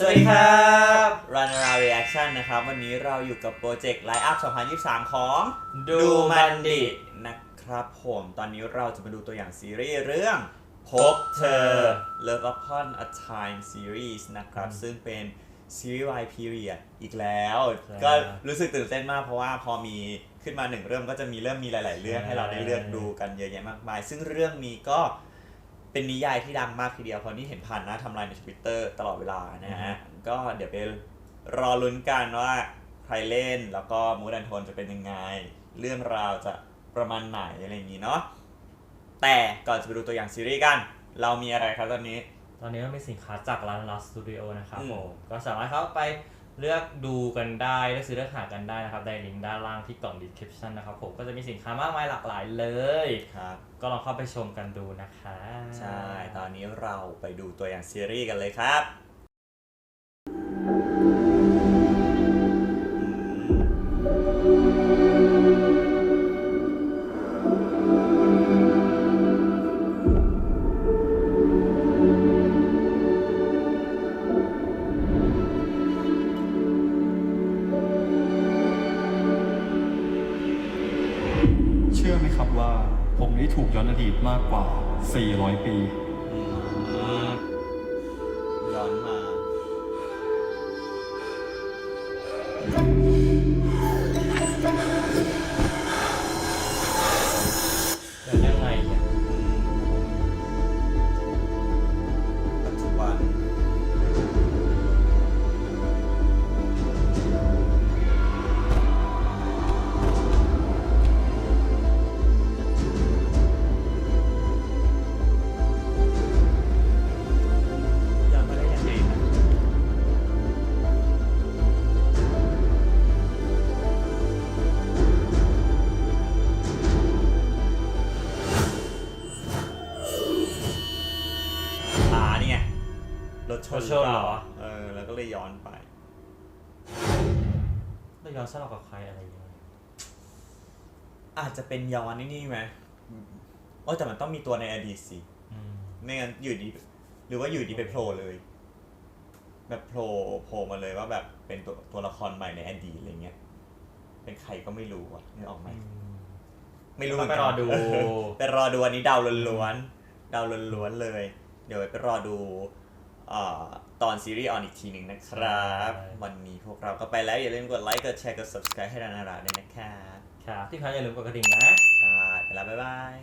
สวัสดีครับ Run Around Reaction นะครับ วันนี้เราอยู่กับโปรเจกต์ Line Up 2023 ของดูมันดินะครับผมตอนนี้เราจะมาดูตัวอย่างซีรีส์เรื่อง พบเธอ Love Upon a Time Series นะครับ ซึ่งเป็นซีรีส์วายพีเรียดอีกแล้วใช่ก็รู้สึกตื่นเต้นมากเพราะว่าพอมีขึ้นมาหนึ่งเรื่องก็จะมีเริ่มมีหลาย ๆ เรื่องให้เราได้เลือกดูกันเยอะแยะมากมาย ซึ่งเรื่องนี้ก็ เป็นนิยายที่ดังมากทีเดียวเพราะนี่เห็นผ่านหน้าทำลายในทวิตเตอร์ตลอดเวลานะฮะ ก็เดี๋ยวไปรอลุ้นกันว่าใครเล่นแล้วก็มูดันโทนจะเป็นยังไง เรื่องราวจะประมาณไหนอะไรอย่างนี้เนาะแต่ก่อนจะไปดูตัวอย่างซีรีส์กัน เรามีอะไรครับตอนนี้ ตอนนี้ก็มีสินค้าจากร้าน Last Studio นะครับอืมผมก็สามารถเข้าไป เลือกดูกันได้เลือกซื้อเลือกหากันได้นะครับในลิงก์ด้านล่างที่กล่อง description นะครับผมก็จะมีสินค้ามากมายหลากหลายเลย ครับ ก็ลองเข้าไปชมกันดูนะคะ ใช่ ตอนนี้เราไปดูตัวอย่างซีรีส์กันเลยครับ ชื่อไหมครับว่า ผมได้ถูกย้อนอดีตมากกว่า 400 ปี ย้อนมาเป็นยังไงเนี่ย รถชนรถชนเหรอ เออ แล้วก็เลยย้อนไปแล้วย้อนสลับกับใครอะไรอย่างเงี้ยอาจจะเป็นย้อนนี่นี่ไหมโอ้แต่มันต้องมีตัวในอดีตสิ อืมไม่งั้นอยู่ดี หรือว่าอยู่ดีไปโผล่เลย แบบโผล่โผล่มาเลยว่าแบบเป็นตัวตัวละครใหม่ในอดีตอะไรเงี้ย เป็นใครก็ไม่รู้อะนึกออกไหม ไม่รู้เหมือนกันไปรอดูเไปรอดูอันนี้เดาล้วนๆเดาล้วนๆเลย เดี๋ยวไปรอดูเอ่อ ตอนซีรีส์ออนอีกทีหนึ่งนะครับใช่วันนี้พวกเราก็ไปแล้วอย่าลืมกดไลค์กดแชร์กด subscribe ให้นานาราด้วยนะครับครับที่พักอย่าลืมกดกระดิ่งนะใช่ไปแล้วบ๊ายบาย